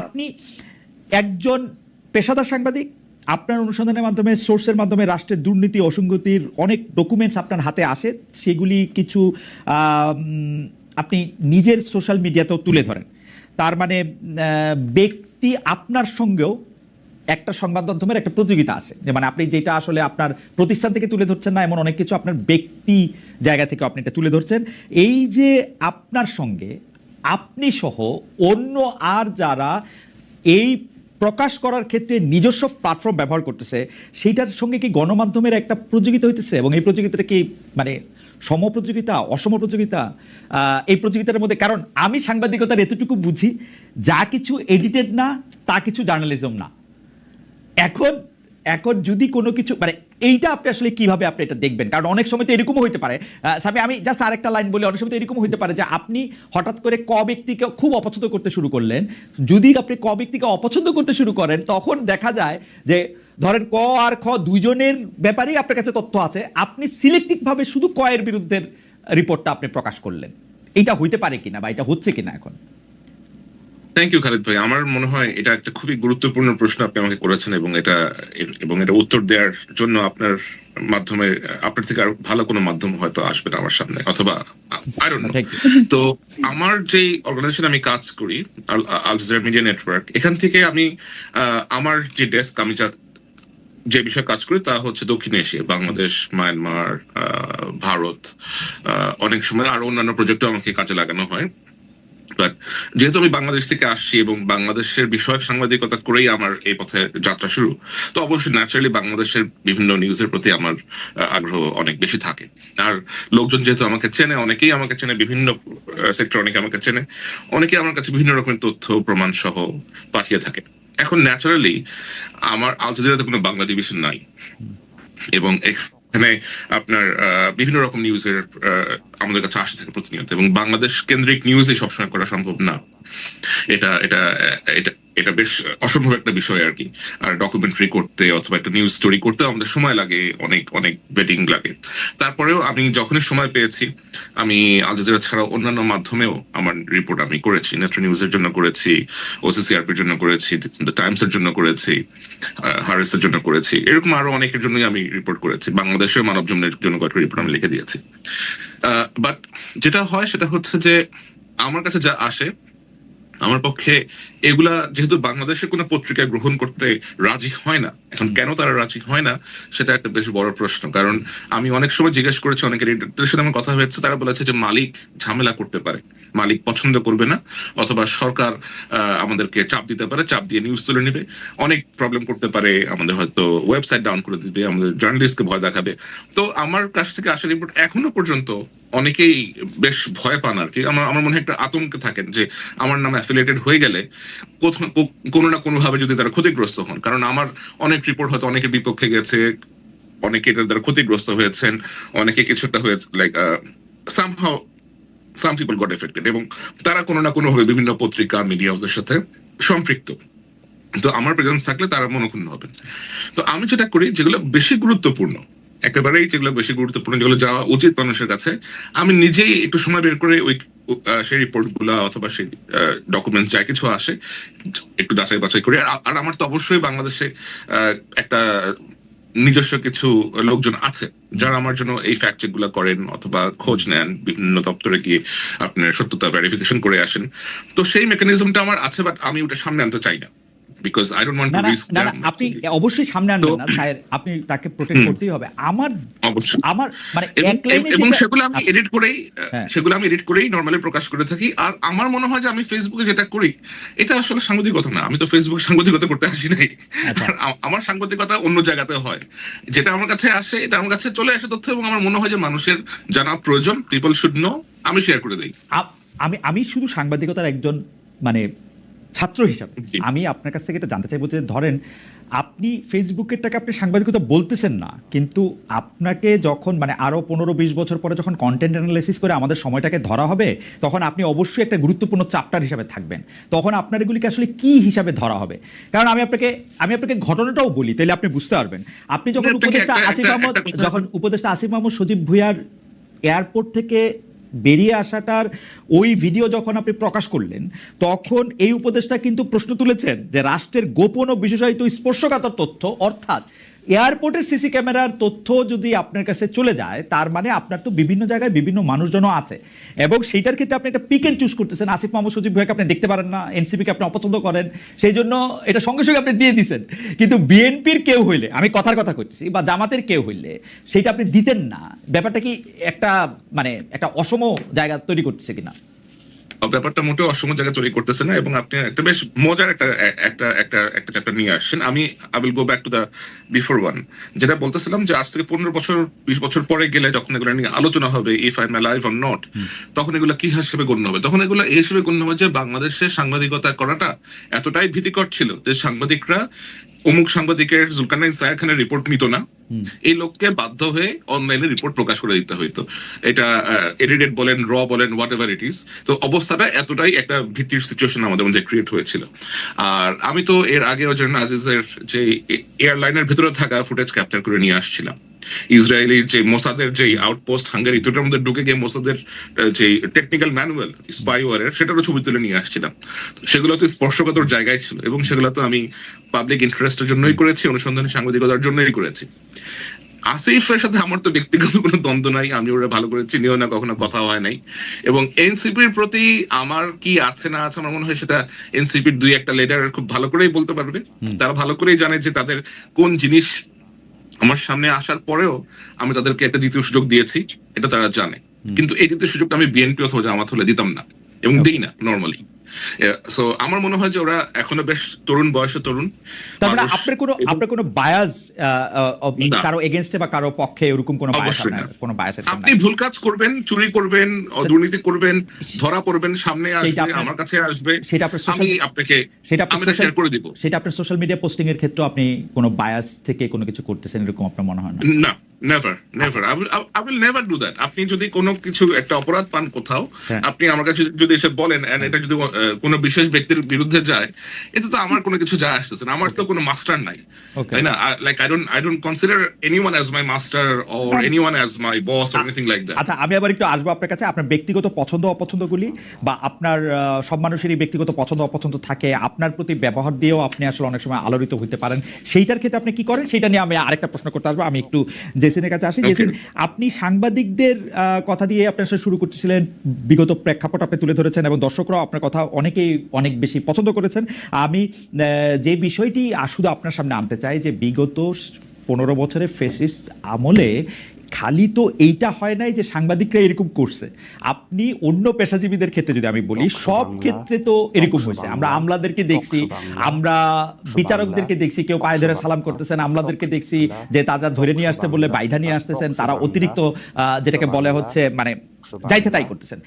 আপনি একজন পেশাদার সাংবাদিক, আপনার অনুসন্ধানের মাধ্যমে, সোর্সের মাধ্যমে রাষ্ট্রের দুর্নীতি, অসঙ্গতির অনেক ডকুমেন্টস আপনার হাতে আসে, সেগুলি কিছু আপনি নিজের সোশ্যাল মিডিয়াতেও তুলে ধরেন। তার মানে ব্যক্তি আপনার সঙ্গেও একটা সংবাদ মাধ্যমের একটা প্রতিযোগিতা আছে। যে মানে আপনি যেটা আসলে আপনার প্রতিষ্ঠান থেকে তুলে ধরছেন না, এমন অনেক কিছু আপনার ব্যক্তি জায়গা থেকে আপনি এটা তুলে ধরছেন। এই যে আপনার সঙ্গে আপনি সহ অন্য আর যারা এই প্রকাশ করার ক্ষেত্রে নিজস্ব প্ল্যাটফর্ম ব্যবহার করতেছে, সেইটার সঙ্গে কি গণমাধ্যমের একটা প্রতিযোগিতা হইতেছে? এবং এই প্রতিযোগিতাটা কি মানে সম প্রতিযোগিতা, অসম প্রতিযোগিতা এই প্রতিযোগিতার মধ্যে? কারণ আমি সাংবাদিকতার এতটুকু বুঝি, যা কিছু এডিটেড না, তা কিছু জার্নালিজম না। এখন এখন যদি কোনো কিছু মানে এইটা আপনি আসলে কীভাবে আপনি এটা দেখবেন? কারণ অনেক সময় তো এরকমও হইতে পারে। সামি আমি জাস্ট আরেকটা লাইন বলি, অনেক সময় তো এরকমও হইতে পারে যে আপনি হঠাৎ করে ক ব্যক্তিকে খুব অপছন্দ করতে শুরু করলেন। যদি আপনি ক ব্যক্তিকে অপছন্দ করতে শুরু করেন, তখন দেখা যায় যে ধরেন ক আর খ দুইজনের ব্যাপারেই আপনার কাছে তথ্য আছে। আপনি সিলেক্টিভ ভাবে শুধু ক এর বিরুদ্ধে রিপোর্টটা আপনি প্রকাশ করলেন। এটা হইতে পারে কিনা বা এটা হচ্ছে কিনা এখন? থ্যাংক ইউ খালিদ ভাই। আমার মনে হয় এটা একটা খুবই গুরুত্বপূর্ণ প্রশ্ন আপনি আমাকে করেছেন এবং এটা এবং এটা উত্তর দেওয়ার জন্য আপনার মাধ্যমে আপনার থেকে আরও ভালো কোনো মাধ্যম হয়তো আসবে না আমার সামনে অথবা. তো আমার যে অর্গানাইজেশন আমি কাজ করি আল মিডিয়া নেটওয়ার্ক এখান থেকে আমি আমার যে ডেস্ক আমি যা যে বিষয়ে কাজ করি তা হচ্ছে দক্ষিণ এশিয়া বাংলাদেশ মায়ানমার ভারত অনেক সময় আরও অন্যান্য প্রজেক্টও আমাকে কাজে লাগানো হয়। বাট যেহেতু আমি বাংলাদেশ থেকে আসছি এবং বাংলাদেশের বিষয়ক সাংবাদিকতা করেই আমার এই পথে যাত্রা শুরু, তো অবশ্যই ন্যাচারালি বাংলাদেশের বিভিন্ন নিউজের প্রতি আমার আগ্রহ অনেক বেশি থাকে। আর লোকজন যেহেতু আমাকে চেনে, অনেকেই আমাকে চেনে, বিভিন্ন সেক্টর অনেকে আমাকে চেনে, অনেকেই আমার কাছে বিভিন্ন রকমের তথ্য, প্রমাণ সহ পাঠিয়ে থাকে। এখন ন্যাচারালি আমার আল কোনো বাংলা ডিভিশন নাই। এবং এখানে আপনার বিভিন্ন রকম নিউজের আমাদের কাছে আসতে থাকে প্রতিনিয়ত এবং বাংলাদেশ কেন্দ্রিক নিউজে সবসময় করা সম্ভব না। এটা এটা এটা এটা বেশ অসম্ভব একটা বিষয় আর কি। আর ডকুমেন্টারি করতে অথবা একটা নিউজ স্টোরি করতে আমাদের সময় লাগে, অনেক অনেক বেটিং লাগে। তারপরেও আমি যখনই সময় পেয়েছি, আমি আল জাজিরা ছাড়াও অন্যান্য মাধ্যমেও আমার রিপোর্ট আমি করেছি। নেত্র নিউজের জন্য করেছি ওসিসিআরপির জন্য করেছি দ্য টাইমসের জন্য করেছি হারেসের জন্য করেছি। এরকম আরও অনেকের জন্যই আমি রিপোর্ট করেছি। বাংলাদেশের মানব জন্য কয়েকটা রিপোর্ট আমি লিখে দিয়েছি। বাট যেটা হয় সেটা হচ্ছে যে, আমার কাছে যা আসে আমার পক্ষে এগুলা যেহেতু বাংলাদেশের কোনো পত্রিকায় গ্রহণ করতে রাজি হয় না এখন কেন তারা রাজি হয় না সেটা একটা বেশ বড় প্রশ্ন। কারণ আমি অনেক সময় জিজ্ঞেস করেছি অনেকের এডিটরদের সাথে আমার কথা হয়েছে তারা বলেছে যে মালিক ঝামেলা করতে পারে মালিক পছন্দ করবে না অথবা সরকার আহ, আমাদেরকে চাপ দিতে পারে চাপ দিয়ে নিউজ তুলে নেবে অনেক প্রবলেম করতে পারে আমাদের হয়তো ওয়েবসাইট ডাউন করে দিবে আমাদের জার্নালিস্টকে ভয় দেখাবে। তো আমার কাছ থেকে আসা রিপোর্ট এখনও পর্যন্ত অনেকেই বেশ ভয় পান আর কি। আমার আমার মনে হয় একটা আতঙ্কে থাকেন যে আমার নাম অ্যাফিলিয়েটেড হয়ে গেলে কোনো না কোনোভাবে যদি তারা ক্ষতিগ্রস্ত হন। কারণ আমার অনেক রিপোর্ট হয়তো অনেকের বিপক্ষে গেছে, অনেকে এটার দ্বারা ক্ষতিগ্রস্ত হয়েছেন, অনেকে কিছুটা হয়েছে like somehow some people got affected এবং তারা কোনো না কোনোভাবে বিভিন্ন পত্রিকা মিডিয়া সাথে সম্পৃক্ত। তো আমার প্রেজেন্স থাকলে তারা মনক্ষুণ্ণ হবেন। তো আমি যেটা করি, যেগুলো বেশি গুরুত্বপূর্ণ একেবারেই যেগুলো বেশি গুরুত্বপূর্ণ, যেগুলো যাওয়া উচিত মানুষের কাছে, আমি নিজেই একটু সময় বের করে ওই সেই রিপোর্টগুলা অথবা সেই ডকুমেন্ট যা কিছু আসে, একটু যাচাই বাছাই করি। আর আমার তো অবশ্যই বাংলাদেশে একটা নিজস্ব কিছু লোকজন আছে যারা আমার জন্য এই ফ্যাক্ট চেকগুলা করেন অথবা খোঁজ নেন, বিভিন্ন দপ্তরে গিয়ে আপনার সত্যতা ভেরিফিকেশন করে আসেন। তো সেই মেকানিজমটা আমার আছে বাট আমি ওটা সামনে আনতে চাই না। Because I don't want to risk না না, আপনি অবশ্যই সামনে আনবেন না স্যার আপনি তাকে প্রোটেক্ট করতেই হবে। আমার অবশ্যই। আমার মানে এক লাইনে এবং সেগুলো আমি আচ্ছা, এডিট করেই হ্যাঁ। সেগুলো আমি এডিট করেই নর্মালি প্রকাশ করে থাকি। আর আমার মনে হয় যে আমি ফেসবুকে যেটা করি এটা আসলে সাংবাদিকতা না। আমি তো ফেসবুকে সাংবাদিকতা করতে আসি নাই। আচ্ছা। আর আমার সাংবাদিকতা অন্য জায়গাতে হয়। যেটা আমার কাছে আসে এটা আমার কাছে চলে আসে তথ্য এবং আমার মনে হয় যে মানুষের জানা প্রয়োজন পিপল শুড নো আমি শেয়ার করে দিই। আমি আমি শুধু সাংবাদিকতার একজন মানে ছাত্র হিসাবে। আমি আপনার কাছ থেকে এটা জানতে চাইব যে ধরেন আপনি ফেসবুকেরটাকে আপনি সাংবাদিকতা বলতেছেন না কিন্তু আপনাকে যখন মানে আরও পনেরো বিশ বছর পরে যখন কন্টেন্ট অ্যানালাইসিস করে আমাদের সময়টাকে ধরা হবে তখন আপনি অবশ্যই একটা গুরুত্বপূর্ণ চাপ্টার হিসাবে থাকবেন। তখন আপনার এগুলিকে আসলে কি হিসাবে ধরা হবে? কারণ আমি আপনাকে আমি আপনাকে ঘটনাটাও বলি তাহলে আপনি বুঝতে পারবেন। আপনি যখন উপদেষ্টা আসিফ আহমদ যখন উপদেষ্টা আসিফ মাহমুদ সজীব ভুইয়ার এয়ারপোর্ট থেকে বেরিয়ে আসাটার ওই ভিডিও যখন আপনি প্রকাশ করলেন, তখন এই উপদেশটা কিন্তু প্রশ্ন তুলেছেন যে রাষ্ট্রের গোপন ও বিশেষায়িত স্পর্শকাতর তথ্য, অর্থাৎ এয়ারপোর্টের সিসি ক্যামেরার তথ্য যদি আপনার কাছে চলে যায়, তার মানে আপনার তো বিভিন্ন জায়গায় বিভিন্ন মানুষজনও আছে। এবং সেইটার ক্ষেত্রে আপনি একটা পিক চুজ করতেছেন। আসিফ মোহাম্মদ সজিব ভাইকে আপনি দেখতে পারেন না, এনসিপিকে আপনি অপছন্দ করেন, সেই জন্য এটা সঙ্গে সঙ্গে আপনি দিয়ে দিচ্ছেন কিন্তু বিএনপির কেউ হইলে, আমি কথার কথা করছি বা জামাতের কেউ হইলে সেইটা আপনি দিতেন না। ব্যাপারটা কি একটা মানে একটা অসম জায়গা তৈরি করতেছে কিনা? ব্যাপারটা মোটেও অসম জায়গায় তৈরি করতেছে না এবং আপনি একটা বেশ মজার একটা একটা একটা একটা চ্যাপ্টার নিয়ে আসছেন। আমি I will go back to the before one যেটা বলতেছিলাম যে আজ থেকে পনেরো বছর বিশ বছর পরে গেলে যখন এগুলো নিয়ে আলোচনা হবে if I am live or not তখন এগুলো কি হিসেবে গণ্য হবে? তখন এগুলো এই হিসেবে গণ্য হবে যে বাংলাদেশে সাংবাদিকতা করাটা এতটাই ভীতিকর ছিল যে সাংবাদিকরা অমুক সাংবাদিকের জুলকানাইন সায়ার খানের রিপোর্ট নিত না এই লোককে বাধ্য হয়ে অনলাইনে রিপোর্ট প্রকাশ করে দিতে হইতো। এটা এডিটেড বলেন র বলেন হোয়াট এভার ইট ইস তো অবস্থাটা এতটাই একটা ভিত্তির সিচুয়েশন আমাদের মধ্যে ক্রিয়েট হয়েছিল। আর আমি তো এর আগেও জন্য আজিজের যে এয়ারলাইনের ভিতরে থাকা ফুটেজ ক্যাপচার করে নিয়ে আসছিলাম। ইসরায়েলির যে মোসাদের যে আউটপোস্ট হাঙ্গারি দুটোর মধ্যে ঢুকে গিয়ে মোসাদের যে টেকনিক্যাল ম্যানুয়াল স্পাইওয়ারের সেটারও ছবি তুলে নিয়ে আসছিলাম। সেগুলো তো স্পর্শকাতর জায়গায় ছিল এবং সেগুলো তো আমি পাবলিক ইন্টারেস্টের জন্যই করেছি অনুসন্ধানী সাংবাদিকতার জন্যই করেছি। আসিফের সাথে আমার তো ব্যক্তিগত কোনো দ্বন্দ্ব নাই আমি ওরা ভালো করে চিনিও না কখনো কথা হয় নাই। এবং এনসিপির প্রতি আমার কি আছে না আছে আমার মনে হয় সেটা এনসিপির দুই একটা লেটার খুব ভালো করেই বলতে পারবে। তারা ভালো করেই জানে যে তাদের কোন জিনিস আমার সামনে আসার পরেও আমি তাদেরকে একটা দ্বিতীয় সুযোগ দিয়েছি এটা তারা জানে। কিন্তু এই দ্বিতীয় সুযোগটা আমি বিএনপি অথবা জামাত হলে দিতাম না এবং দিই না নর্মালি সো আমার মনে হয় যে ওরা এখনও বেশ তরুণ বয়সে তরুণ। তার মানে আপনার কোনো আপনার কোনো বায়াস। কারও এগেনস্টে বা কারও পক্ষে এরকম কোনো বায়াস। কোনো বায়াস আপনি ভুল কাজ করবেন চুরি করবেন দুর্নীতি করবেন ধরা পড়বেন সামনে আসবে আমার কাছে আসবে। সেটা আপনার আমি আপনাকে সেটা আমি শেয়ার করে দিব। সেটা আপনার সোশ্যাল মিডিয়া পোস্টিং এর ক্ষেত্রে আপনি কোনো বায়াস থেকে কোনো কিছু করতেছেন এরকম আপনার মনে হয় না? না never never I will never do that আপনি যদি কোনো কিছু একটা অপরাধ পান কোথাও হ্যাঁ। আপনি আমার কাছে যদি এসে বলেন and এটা যদি কোনো বিশেষ ব্যক্তির বিরুদ্ধে যায় এতে তো আমার কোনো কিছু যায় আসতেছে না। আমার তো কোনো মাস্টার নাই তাই না? Like I don't I don't consider anyone as my master or anyone as my boss or anything like that আচ্ছা আমি আবার একটু আসব আপনার কাছে। আপনার ব্যক্তিগত পছন্দ অপছন্দগুলি বা আপনার সব মানুষেরই ব্যক্তিগত পছন্দ অপছন্দ থাকে আপনার প্রতি ব্যবহার দিয়েও আপনি আসলে অনেক সময় আলোড়িত হতে পারেন। সেইটার ক্ষেত্রে আপনি কি করেন? সেটা নিয়ে আমি আরেকটা প্রশ্ন করতে আসব। আমি একটু জেসিনের কাছে আসি। জেসিন আপনি সাংবাদিকদের কথা দিয়ে আপনার সাথে শুরু করতেছিলেন। বিগত প্রেক্ষাপট আপনি তুলে ধরেছেন এবং দর্শকরাও আপনার কথা অনেকেই অনেক বেশি পছন্দ করেছেন। আমি যে বিষয়টি শুধু আপনার সামনে আনতে চাই যে বিগত পনেরো বছরের ফেসিস্ট আমলে খালি তো এইটা হয় নাই যে সাংবাদিকরা এরকম করছে। আপনি অন্য পেশাজীবীদের ক্ষেত্রে যদি আমি বলি সব ক্ষেত্রে তো এরকম হয়েছে। আমরা আমলাদেরকে দেখছি আমরা বিচারকদেরকে দেখছি কেউ পায়ে ধরে সালাম করতেছেন আমলাদেরকে দেখছি যে তারা ধরে নিয়ে আসতে বলে বাইধা নিয়ে আসতেছেন তারা অতিরিক্ত আহ, যেটাকে বলে হচ্ছে মানে যাইতে তাই করতেছেন।